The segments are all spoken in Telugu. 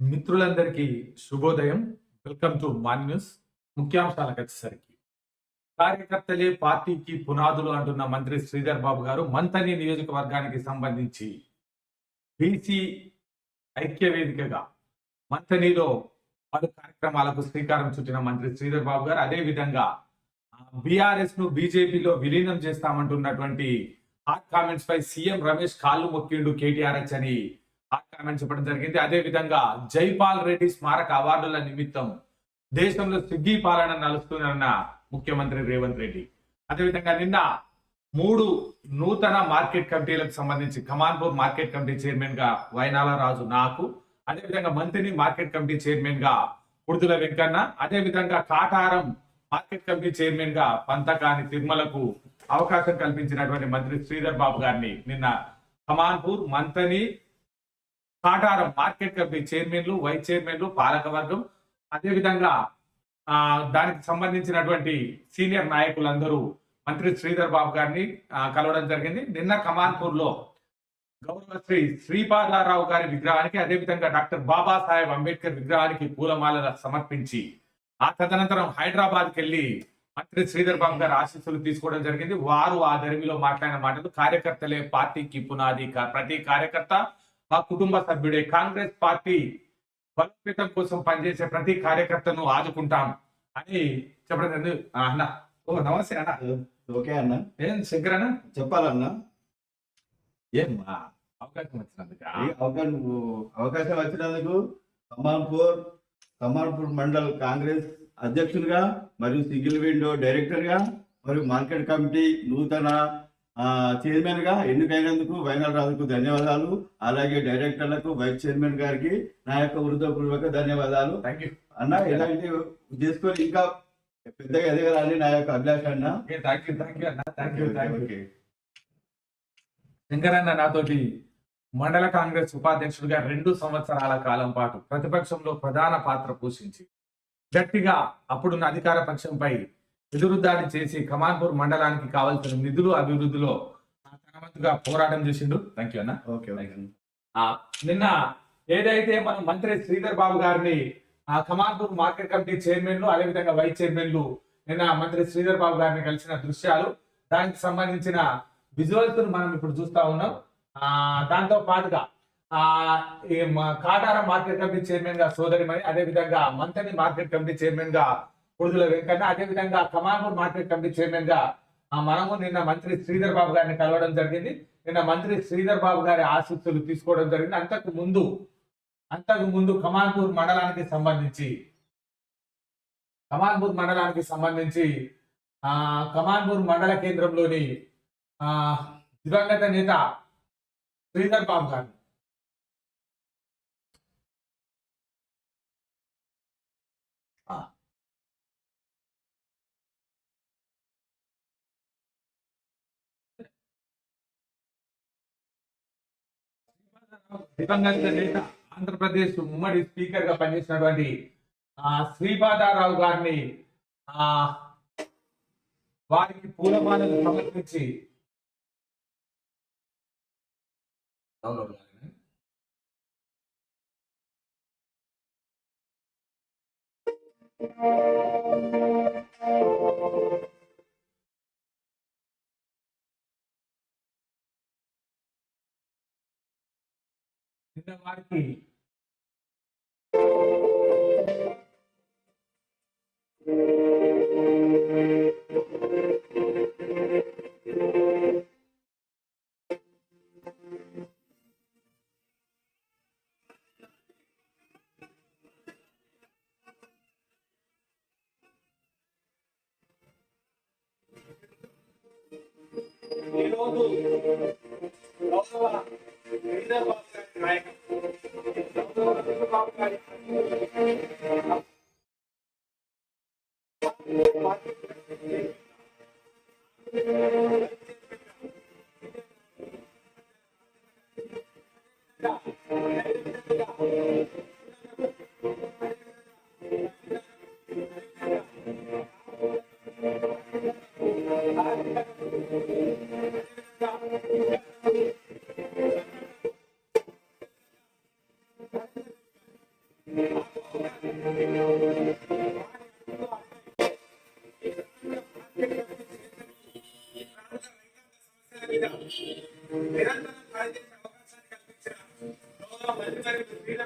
మిత్రులందరికీ శుభోదయం. వెల్కమ్ టు మాన్ న్యూస్. ముఖ్యాంశాలకు వచ్చేసరికి కార్యకర్తలే పార్టీకి పునాదులు అంటున్న మంత్రి శ్రీధర్ బాబు గారు మంతని నియోజకవర్గానికి సంబంధించి బీసీ ఐక్య వేదికగా మంతనిలో పలు కార్యక్రమాలకు శ్రీకారం చుట్టిన మంత్రి శ్రీధర్ బాబు గారు అదే విధంగా బీఆర్ఎస్ను బీజేపీలో విలీనం చేస్తామంటున్నటువంటి హాట్ కామెంట్స్ పై సీఎం రమేష్ కాళ్ళు మొక్కిండు కేటీఆర్ఎస్ అని కామెంట్స్ చెప్పడం జరిగింది. అదే విధంగా జైపాల్ రెడ్డి స్మారక అవార్డుల నిమిత్తం దేశంలో స్విగ్గీ పాలన నలుస్తున్నారన్న ముఖ్యమంత్రి రేవంత్ రెడ్డి. అదేవిధంగా నిన్న మూడు నూతన మార్కెట్ కమిటీలకు సంబంధించి కమాన్పూర్ మార్కెట్ కమిటీ చైర్మన్గా వైనాల రాజు నాకు అదేవిధంగా మంత్రిని మార్కెట్ కమిటీ చైర్మన్గా కుర్దుల వెంకన్న అదేవిధంగా కాటారం మార్కెట్ కమిటీ చైర్మన్గా పంతకాని తిరుమలకు అవకాశం కల్పించినటువంటి మంత్రి శ్రీధర్ బాబు గారిని నిన్న కమాన్పూర్ మంతని కాటారం మార్కెట్ కమిటీ చైర్మన్లు వైస్ చైర్మన్లు పాలకవర్గం అదేవిధంగా ఆ, దానికి సంబంధించినటువంటి సీనియర్ నాయకులందరూ మంత్రి శ్రీధర్ బాబు గారిని కలవడం జరిగింది. నిన్న కమాన్పూర్లో గౌరవశ్రీ శ్రీపాదారావు గారి విగ్రహానికి అదేవిధంగా డాక్టర్ బాబాసాహెబ్ అంబేద్కర్ విగ్రహానికి పూలమాల సమర్పించి ఆ తదనంతరం హైదరాబాద్కి మంత్రి శ్రీధర్ బాబు గారి ఆశీస్సులు తీసుకోవడం జరిగింది. వారు ఆ దరిమిలో మాట్లాడిన మాటలు కార్యకర్తలే పార్టీకి పునాది ప్రతి కార్యకర్త మా కుటుంబ సభ్యుడే. కాంగ్రెస్ పార్టీ బలోపేతం కోసం పనిచేసే ప్రతి కార్యకర్తను ఆదుకుంటాం అని చెప్పడం అన్న. ఓ నమస్తే అన్న. ఓకే అన్న. ఏం శంకర్ అన్న? చెప్పాలన్న. ఏం అవకాశం వచ్చినందుకు? అవకాశం అవకాశం వచ్చినందుకు కమాన్పూర్ కమాన్పూర్ మండల్ కాంగ్రెస్ అధ్యక్షులుగా మరియు సింగిల్ విండో డైరెక్టర్గా మరియు మార్కెట్ కమిటీ నూతన ఆ, చైర్మన్గా ఎన్నికైనందుకు వైనల్ రాజుకు ధన్యవాదాలు. అలాగే డైరెక్టర్లకు వైస్ చైర్మన్ గారికి నా యొక్క హృదయపూర్వక ధన్యవాదాలు. థ్యాంక్ యూ అన్న ఇలాంటి చేసుకొని ఇంకా పెద్దగా ఎదగాలని నా యొక్క అభిలాష అన్న. థ్యాంక్ యూ థ్యాంక్ యూ అన్న thank you thank you okay. శంకరన్న నాతోటి మండల కాంగ్రెస్ ఉపాధ్యక్షుడిగా రెండు సంవత్సరాల కాలం పాటు ప్రతిపక్షంలో ప్రధాన పాత్ర పోషించి గట్టిగా అప్పుడున్న అధికార పక్షంపై ఎదురుదాడి చేసి కమాన్పూర్ మండలానికి కావాల్సిన నిధులు అభివృద్ధిలో తన వంతుగా పోరాటం చేసిండు. థ్యాంక్ యూ అన్న. ఓకే నిన్న ఏదైతే మన మంత్రి శ్రీధర్ బాబు గారిని ఆ కమాన్పూర్ మార్కెట్ కమిటీ చైర్మన్లు అదేవిధంగా వైస్ చైర్మన్లు నిన్న మంత్రి శ్రీధర్ బాబు గారిని కలిసిన దృశ్యాలు దానికి సంబంధించిన విజువల్స్ మనం ఇప్పుడు చూస్తా ఉన్నాం. ఆ దాంతో పాటుగా ఆ కాటారం మార్కెట్ కమిటీ చైర్మన్గా సోదరి మరి అదే విధంగా మంతని మార్కెట్ కమిటీ చైర్మన్గా కుడుదల వెంకన్న అదే విధంగా కమాన్పూర్ మార్కెట్ కమిటీ చైర్మన్గా ఆ మనము నిన్న మంత్రి శ్రీధర్ బాబు గారిని కలవడం జరిగింది. నిన్న మంత్రి శ్రీధర్ బాబు గారి ఆశీస్సులు తీసుకోవడం జరిగింది. అంతకు ముందు అంతకు ముందు కమాన్పూర్ మండలానికి సంబంధించి కమాన్పూర్ మండలానికి సంబంధించి ఆ కమాన్పూర్ మండల కేంద్రంలోని ఆ దివంగత నేత శ్రీధర్ బాబు గారు దివంగత నేత ఆంధ్రప్రదేశ్ ఉమ్మడి స్పీకర్గా పనిచేసినటువంటి ఆ శ్రీపాదారావు గారిని ఆ వారికి పూలమాలలు సమర్పించి డౌన్లోడ్ కాలేదా? ఈరోజు గౌరవ శ్రీధర్ బాబు గారి నాయకత్వం,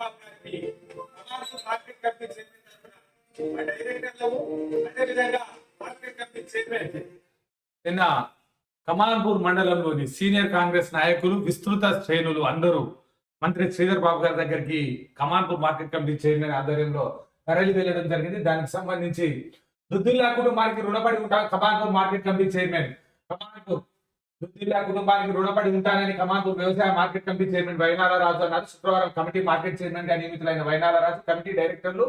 మంత్రివర్యులు గారికి సమాజం మార్కెట్ కమిటీ చైర్మన్ తరఫున డైరెక్టర్లకు అదేవిధంగా మార్కెట్ కమిటీ చైర్మన్ నిన్న కమాన్పూర్ మండలంలోని సీనియర్ కాంగ్రెస్ నాయకులు విస్తృత శ్రేణులు అందరూ మంత్రి శ్రీధర్ బాబు గారి దగ్గరికి కమాన్పూర్ మార్కెట్ కమిటీ చైర్మన్ ఆధ్వర్యంలో తరలి వెళ్ళడం జరిగింది. దానికి సంబంధించి దుద్దుల్లా కుటుంబానికి రుణపడి ఉంటాం Kamanpur market committee chairman Kamanpur Duddilla కుటుంబానికి రుణపడి ఉంటానని కమాన్పూర్ వ్యవసాయ market committee chairman Vainala Raju అన్నారు. శుక్రవారం కమిటీ మార్కెట్ చైర్మన్గా నియమితులైన వైనాల రాజు కమిటీ డైరెక్టర్లు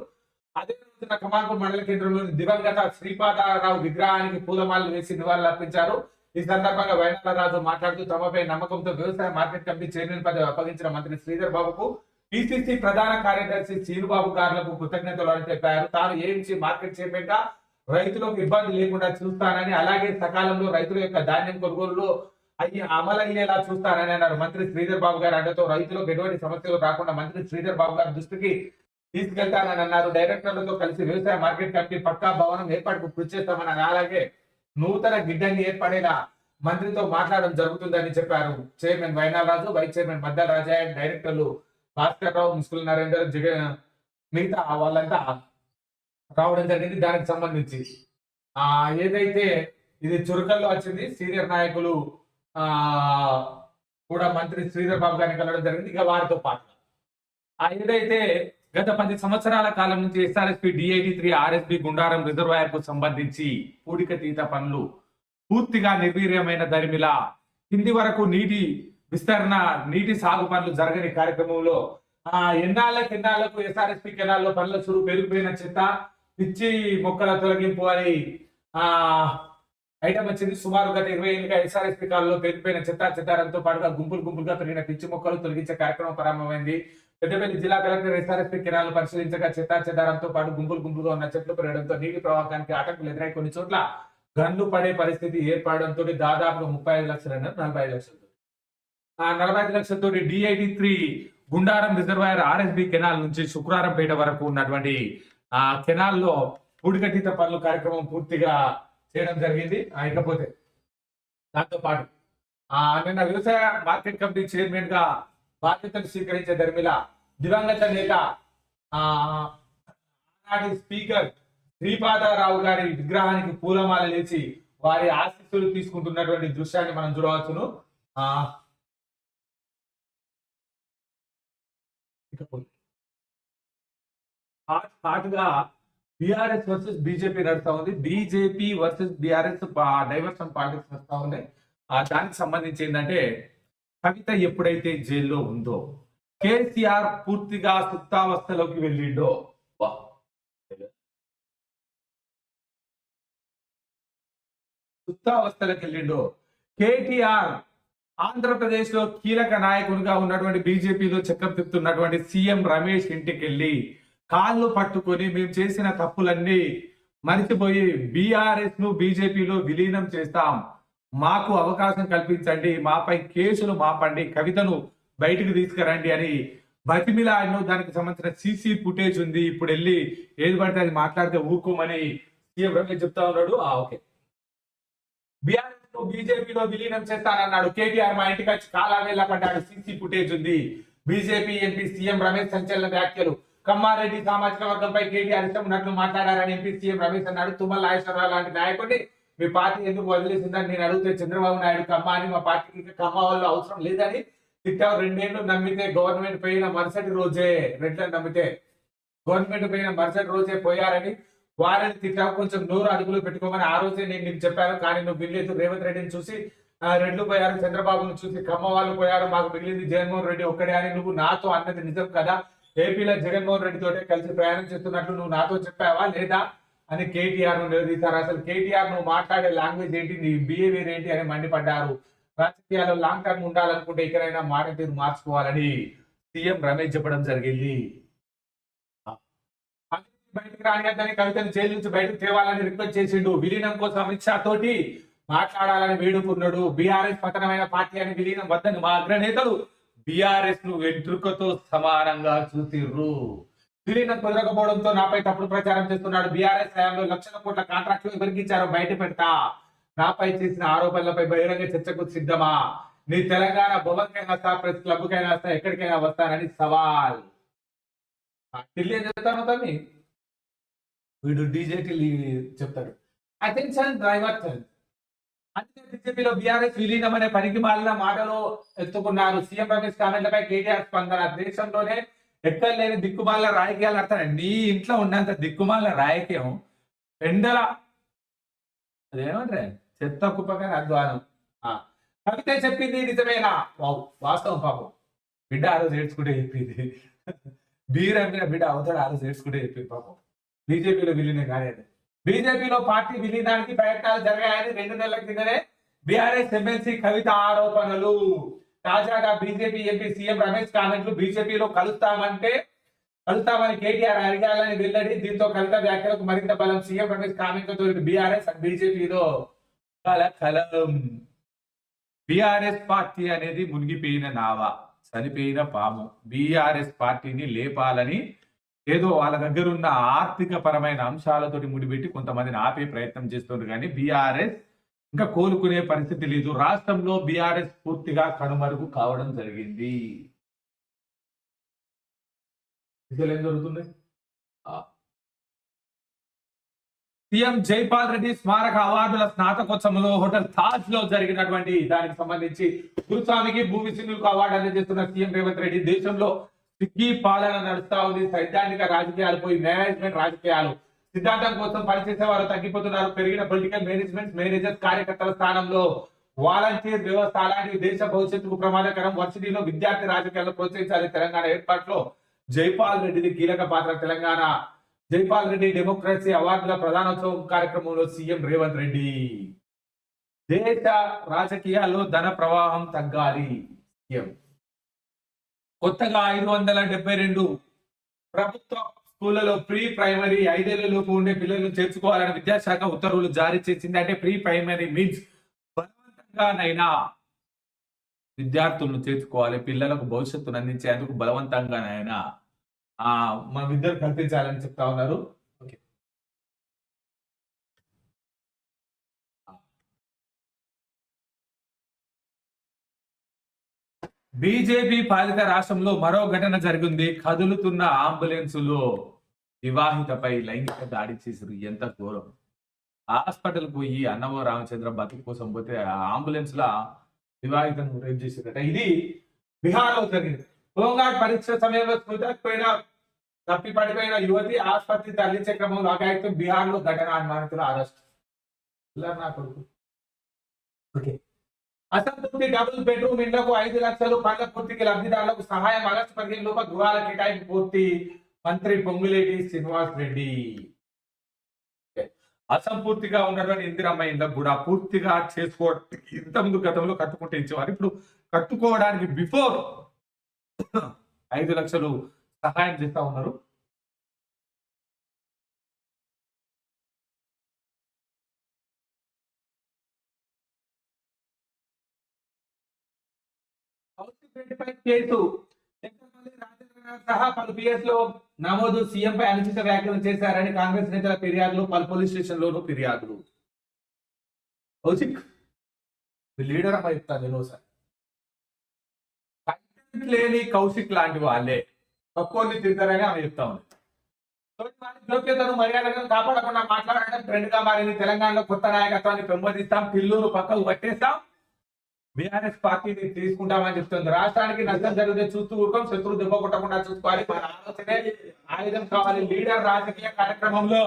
అదే రోజున మండల కేంద్రంలోని దివంగత శ్రీపాదారావు విగ్రహానికి పూలమాలలు వేసి నివాళులర్పించారు ఈ సందర్భంగా వైనాల రాజు మాట్లాడుతూ తమపై నమ్మకంతో వ్యవసాయ మార్కెట్ కమిటీ చైర్మన్ పదవి అప్పగించిన మంత్రి శ్రీధర్ బాబుకు పిసిసి ప్రధాన కార్యదర్శి చీరుబాబు గారులకు కృతజ్ఞతలు అని చెప్పారు. తాను ఏమించి మార్కెట్ చైర్మన్గా రైతులకు ఇబ్బంది లేకుండా చూస్తానని అలాగే సకాలంలో రైతుల యొక్క ధాన్యం కొనుగోలులో అయ్యి అమలయ్యేలా చూస్తానని అన్నారు మంత్రి శ్రీధర్ బాబు గారు. అంటతో రైతులకు ఎటువంటి సమస్యలు రాకుండా మంత్రి శ్రీధర్ బాబు గారి దృష్టికి తీసుకెళ్తానని అన్నారు. డైరెక్టర్లతో కలిసి వ్యవసాయ మార్కెట్ కమిటీ పక్కా భవనం ఏర్పాటుకు కృషి చేస్తామని అలాగే నూతన గిడ్డంగి ఏర్పడేలా మంత్రితో మాట్లాడడం జరుగుతుందని చెప్పారు. Chairman వైనారాజు vice chairman Maddala Rajaiah డైరెక్టర్లు భాస్కర్ రావు ముస్కుల్ నరేందర్ జగన్ మిగతా వాళ్ళంతా రావడం జరిగింది. దానికి సంబంధించి. ఆ ఏదైతే ఇది చురుకల్లో వచ్చింది సీనియర్ నాయకులు ఆ కూడా మంత్రి శ్రీధర్ బాబు గారిని కలవడం జరిగింది. ఇక వారితో పాటు. ఆ ఏదైతే గత పది సంవత్సరాల కాలం నుంచి SRSP DID three RSB Gundaram రిజర్వాయర్కు సంబంధించి పూడికతీత పనులు పూర్తిగా నిర్వీర్యమైన దరిమిలా కింది వరకు నీటి విస్తరణ నీటి సాగు పనులు జరగని కార్యక్రమంలో ఆ ఎన్నాళ్ళ కిన్నాళ్ళకు ఎస్ఆర్ఎస్పి కెనాల్లో పనుల చురు పెరిగిపోయిన చెత్త పిచ్చి మొక్కల తొలగింపు అని ఆ ఐటమ్ వచ్చింది. సుమారు గత ఇరవై ఏళ్ళుగా ఎస్ఆర్ఎస్పి కాలంలో పెరిగిపోయిన చెత్త చెత్తారంతో పాటుగా గుంపులు గుంపులుగా పెరిగిన పిచ్చి మొక్కలు తొలగించే కార్యక్రమం ప్రారంభమైంది. పెద్దపల్లి జిల్లా కలెక్టర్ ఎస్ఆర్ఎస్పీ కిరాలను పరిశీలించగా చెత్తా చెదారంతో పాటు గుంపులు గుంపులుగా ఉన్న చెట్లు పెరగడంతో నీటి ప్రవాహానికి ఆటంకులు ఎదురై కొన్ని చోట్ల గన్ను పడే పరిస్థితి ఏర్పడడంతో దాదాపు ముప్పై ఐదు లక్షల నలభై ఐదు లక్షలు ఆ నలభై ఐదు లక్షలతో DIT three Gundaram reservoir RSB canal నుంచి శుక్రవారం పేట వరకు ఉన్నటువంటి ఆ కెనాల్లో పూడికట్టిత పనులు కార్యక్రమం పూర్తిగా చేయడం జరిగింది. ఆ, ఇకపోతే దాంతో పాటు నిన్న వ్యవసాయ మార్కెట్ కమిటీ చైర్మన్గా బాధ్యతలు స్వీకరించే ధర్మిల దివంగత నేత ఆ ఆనాటి స్పీకర్ శ్రీపాదరావు గారి విగ్రహానికి పూలమాల లేచి వారి ఆశీస్సులు తీసుకుంటున్నటువంటి దృశ్యాన్ని మనం చూడవచ్చును. ఆ ఇకపోతే హాట్ హాట్గా బీఆర్ఎస్ వర్సెస్ బీజేపీ నడుస్తా ఉంది BJP versus BRS diversion politics నడుస్తా ఉంది ఆ దానికి సంబంధించి ఏంటంటే కవిత ఎప్పుడైతే జైల్లో ఉందో కేసీఆర్ పూర్తిగా సుప్తావస్థలోకి వెళ్ళిండో వా. సుప్తావస్థలోకి వెళ్ళిండో కేటీఆర్ ఆంధ్రప్రదేశ్లో కీలక నాయకునిగా ఉన్నటువంటి బీజేపీలో చక్రం తిప్పుతున్నటువంటి సీఎం రమేష్ ఇంటికి వెళ్ళి కాళ్ళు పట్టుకొని మేము చేసిన తప్పులన్నీ మరిచిపోయి బీఆర్ఎస్ను బీజేపీలో విలీనం చేస్తాం. మాకు అవకాశం కల్పించండి మాపై కేసులు మాపండి కవితను బయటకు తీసుకురండి అని బతిమిలాడిను దానికి సంబంధించిన సీసీ ఫుటేజ్ ఉంది. ఇప్పుడు వెళ్ళి ఏది పడితే అది మాట్లాడితే ఊరుకోమని సీఎం రమేష్ చెప్తా ఉన్నాడు. ఆ ఓకే. బీఆర్ఎస్ను బీజేపీలో విలీనం చేస్తానన్నాడు. కేటీఆర్ మా ఇంటికి వచ్చి కాలా పడ్డాడు. సీసీ ఫుటేజ్ ఉంది. బీజేపీ ఎంపీ సీఎం రమేష్ సంచలన వ్యాఖ్యలు. కమ్మారెడ్డి సామాజిక వర్గంపై కేటీఆర్ ఇష్టం ఉన్నట్లు మాట్లాడారని ఎంపీ సీఎం రమేష్ అన్నాడు. తుమ్మల నాగేశ్వరరావు లాంటి నాయకుడిని మీ పార్టీ ఎందుకు వదిలేసిందని నేను అడిగితే చంద్రబాబు నాయుడు కమ్మ అని మా పార్టీకి కమ్మ వాళ్ళు అవసరం లేదని తిట్టావు. రెండేళ్ళు నమ్మితే గవర్నమెంట్ పోయిన మరుసటి రోజే రెడ్లను నమ్మితే గవర్నమెంట్ పోయిన మరుసటి రోజే పోయారని వారిని తిట్టావు. కొంచెం నూరు అడుగులు పెట్టుకోమని ఆ రోజే నేను నీకు చెప్పాను. కానీ నువ్వు వినలేదు. రేవంత్ రెడ్డిని చూసి రెడ్లు పోయారు. చంద్రబాబును చూసి కమ్మ వాళ్ళు పోయారు. మాకు మిగిలింది జగన్మోహన్ రెడ్డి ఒక్కడే అని నువ్వు నాతో అన్నది నిజం కదా. ఏపీలో జగన్మోహన్ రెడ్డి కలిసి ప్రయాణం చేస్తున్నట్లు నువ్వు నాతో చెప్పావా? లేదా? అని కేటీఆర్ను నిలదీశారు. అసలు కేటీఆర్ నువ్వు మాట్లాడే లాంగ్వేజ్ ఏంటి? నీ బిహేవియర్ ఏంటి? అని మండిపడ్డారు. రాజకీయాల్లో లాంగ్ టర్మ్ ఉండాలనుకుంటే ఇక్కడైనా మాట తీరు మార్చుకోవాలని సీఎం రమేష్ చెప్పడం జరిగింది. బయటకు రానియద్దని కవితను జైలు నుంచి బయటకు తేవాలని రిక్వెస్ట్ చేసిండు. విలీనం కోసం అమిత్ షా తోటి మాట్లాడాలని వేడుకున్నాడు. బీఆర్ఎస్ పతనమైన పార్టీ అని విలీనం వద్దని మా అగ్రనేతలు బీఆర్ఎస్ను వెంట్రుకతో సమానంగా చూసిర్రు. విలీనం కుదరకపోవడంతో నాపై తప్పుడు ప్రచారం చేస్తున్నాడు. బీఆర్ఎస్ హయాంలో లక్షల కోట్ల కాంట్రాక్టులు ఎవరికి ఇచ్చారో బయట పెడతా. నాపై చేసిన ఆరోపణలపై బహిరంగ చర్చకు సిద్ధమా? నీ తెలంగాణ భవన్కైనా వస్తా ప్రెస్ క్లబ్కైనా వస్తా ఎక్కడికైనా వస్తానని సవాల్. ఢిల్లీ ఏం చెప్తాను తమ్మి? వీడు డీజే ఢిల్లీ చెప్తాడు. Attention driver. అందుకే బీజేపీలో బీఆర్ఎస్ విలీనం అనే పనికి మాలిన మాటలు ఎత్తుకున్నారు. సీఎం రమేష్ కామెంట్లపై కేటీఆర్ స్పందన. దేశంలోనే ఎక్కడ లేని దిక్కుమాల రాజకీయాలు ఆడతాడు నీ ఇంట్లో ఉన్నంత దిక్కుమాల రాజకీయం ఎండల అదేమంటారే? చెత్త కుప్పగానే అధ్వానం ఆ, కవిత చెప్పింది నిజమేనా? వావ్ వాస్తవం పాపం. బిడ్డ ఆ రోజు ఏడ్చుకుంటే చెప్పింది. బీరం బిడ్డ అవతడు ఆ రోజు ఏడ్చుకుంటే చెప్పింది పాపం. బీజేపీలో విలీనం కాలేదు. బీజేపీలో పార్టీ విలీనానికి ప్రయత్నాలు జరిగాయని రెండు నెలల కిందనే బీఆర్ఎస్ ఎమ్మెల్సీ కవిత ఆరోపణలు. తాజాగా బీజేపీ ఎంపీ సీఎం రమేష్ కామెంట్లు బీజేపీలో కలుస్తామంటే కలుస్తామని కేటీఆర్ అడిగాలని వెల్లడి దీంతో కవిత వ్యాఖ్యలకు మరింత బలం సీఎం రమేష్ కామెంట్లతో బీఆర్ఎస్ బీజేపీలో కలం. బీఆర్ఎస్ పార్టీ అనేది మునిగిపోయిన నావ చనిపోయిన పాము. బీఆర్ఎస్ పార్టీని లేపాలని ఏదో వాళ్ళ దగ్గర ఉన్న ఆర్థిక పరమైన అంశాలతోటి ముడిపెట్టి కొంతమందిని ఆపే ప్రయత్నం చేస్తున్నారు కానీ బీఆర్ఎస్ ఇంకా కోలుకునే పరిస్థితి లేదు. రాష్ట్రంలో బీఆర్ఎస్ పూర్తిగా కనుమరుగు కావడం జరిగింది. ఇసలు ఏం జరుగుతుంది సీఎం జైపాల్ రెడ్డి స్మారక అవార్డుల స్నాతకోత్సవంలో హోటల్ తాజ్లో జరిగినటువంటి దానికి సంబంధించి గురుస్వామికి భూమి సింధులకు అవార్డు అందజేస్తున్న సీఎం రేవంత్ రెడ్డి దేశంలో సిగ్గి పాలన నడుస్తా ఉంది. సైద్ధాంతిక రాజకీయాలు పోయి మేనేజ్మెంట్ రాజకీయాలు. సిద్ధాంతం కోసం పనిచేసే వారు తగ్గిపోతున్నారు. పెరిగిన పొలిటికల్ మేనేజ్మెంట్ మేనేజర్ కార్యకర్తల స్థానంలో వాలంటీర్ వ్యవస్థ అలాంటి దేశ భవిష్యత్తుకు ప్రమాదకరం. వర్సిటీలో విద్యార్థి రాజకీయాలను ప్రోత్సహించాలి తెలంగాణ ఏర్పాటులో. జైపాల్ రెడ్డిది కీలక పాత్ర తెలంగాణ. జైపాల్ రెడ్డి డెమోక్రసీ అవార్డుల ప్రధానోత్సవం కార్యక్రమంలో సీఎం రేవంత్ రెడ్డి. దేశ రాజకీయాల్లో ధన ప్రవాహం తగ్గాలి సీఎం. కొత్తగా ఐదు వందల డెబ్బై రెండు ప్రభుత్వ స్కూళ్ళలో ప్రీ ప్రైమరీ ఐదేళ్ళలోపు ఉండే పిల్లలను చేర్చుకోవాలని విద్యాశాఖ ఉత్తర్వులు జారీ చేసింది. అంటే ప్రీ ప్రైమరీ మీన్స్ బలవంతంగానైనా విద్యార్థులను చేర్చుకోవాలి పిల్లలకు భవిష్యత్తును అందించేందుకు బలవంతంగానైనా మా మన విద్యను కల్పించాలని చెప్తా ఉన్నారు. బీజేపీ పాలిత రాష్ట్రంలో మరో ఘటన జరిగింది. కదులుతున్న అంబులెన్సులో వివాహితపై లైంగిక దాడి చేసారు. ఎంత ఘోరం. హాస్పిటల్ పోయి అన్నమో రామచంద్ర బతుకు కోసం పోతే ఆ అంబులెన్స్ లా వివాహితను రేపు చేసిందట. ఇది బీహార్లో జరిగింది. హోంగార్డ్ పరీక్ష సమయంలో స్మృతపోయిన తప్పి పడిపోయిన యువతి ఆసుపత్రి తరలించే క్రమంలో అఘాయిత్యం బీహార్లో ఘటన అనుమానితులు అరెస్ట్. ఇలా నా కొడుకు. ఓకే. అసంతృప్తి డబుల్ బెడ్రూమ్ ఇళ్ళకు ఐదు లక్షలు పనుల పూర్తికి లబ్ధిదారులకు సహాయం ఆగస్టు పదిహేను లోపల గృహాల కేటాయింపు పూర్తి. మంత్రి పొంగులేటి శ్రీనివాస్ రెడ్డి. అసంపూర్తిగా ఉన్నటువంటి ఇందిరమ్మ ఇళ్ళకు కూడా పూర్తిగా చేసుకోవడానికి ఇంతకుముందు గతంలో కట్టుకుంటే ఇచ్చేవారు. ఇప్పుడు కట్టుకోవడానికి బిఫోర్ ఐదు లక్షలు సహాయం చేస్తా ఉన్నారు. కేసు సహా పలు పిఎస్లో నమోదు సీఎంపై అనుచిత వ్యాఖ్యలు చేశారని కాంగ్రెస్ నేతల ఫిర్యాదులు పలు పోలీస్ స్టేషన్ లోను ఫిర్యాదులు. కౌశిక్ మీ లీడర్ అమ్మ చెప్తాను నేను సార్ కంటెంట్ లేని కౌశిక్ లాంటి వాళ్ళే. తక్కువని తిరుగుతారని ఆమె చెప్తా ఉంది. గోప్యతను మర్యాదలను కాపాడకుండా మాట్లాడడం ట్రెండ్గా మారింది తెలంగాణలో కొత్త నాయకత్వాన్ని పెంపొందిస్తాం పిల్లూరు పక్కకు పట్టేస్తాం. బీఆర్ఎస్ పార్టీని తీసుకుంటామని చెప్తుంది. రాష్ట్రానికి నష్టం జరిగితే చూస్తూ ఊరుకోం శత్రువు దెబ్బ కొట్టకుండా చూసుకోవాలి. మన ఆలోచనే ఆయుధం కావాలి. లీడర్ రాజకీయ కార్యక్రమంలో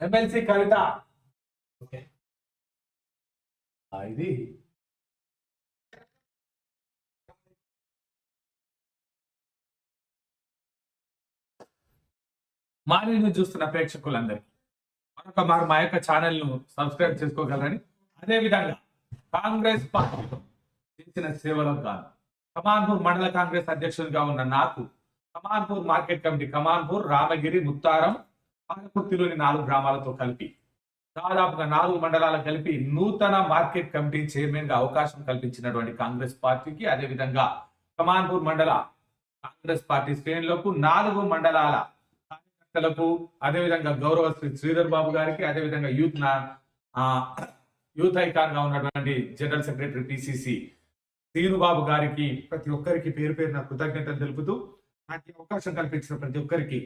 ఎమ్మెల్సీ కవిత. ఇది. మానిని చూస్తున్న ప్రేక్షకులందరికీ మరొక మారు మా యొక్క ఛానల్ను సబ్స్క్రైబ్ చేసుకోగలరని అదే విధంగా కాంగ్రెస్ పార్టీలో చేసిన సేవలకు గాను కమాన్పూర్ మండల కాంగ్రెస్ అధ్యక్షునిగా ఉన్న నాకు కమాన్పూర్ మార్కెట్ కమిటీ కమాన్పూర్ రామగిరి ముత్తారం పాలకుర్తిలోని నాలుగు గ్రామాలతో కలిపి దాదాపుగా నాలుగు మండలాలు కలిపి నూతన మార్కెట్ కమిటీ చైర్మన్గా అవకాశం కల్పించినటువంటి కాంగ్రెస్ పార్టీకి అదే విధంగా కమాన్పూర్ మండల కాంగ్రెస్ పార్టీ శ్రేణులకు నాలుగు మండలాల కార్యకర్తలకు అదేవిధంగా గౌరవ శ్రీ శ్రీధర్ బాబు గారికి అదేవిధంగా యూత్ నా యూత్ ఐకాన్గా ఉన్నటువంటి జనరల్ సెక్రటరీ పిసిసి శ్రీనుబాబు గారికి ప్రతి ఒక్కరికి పేరు పేరున కృతజ్ఞతలు తెలుపుతూ నాకు అవకాశం కల్పించిన ప్రతి ఒక్కరికి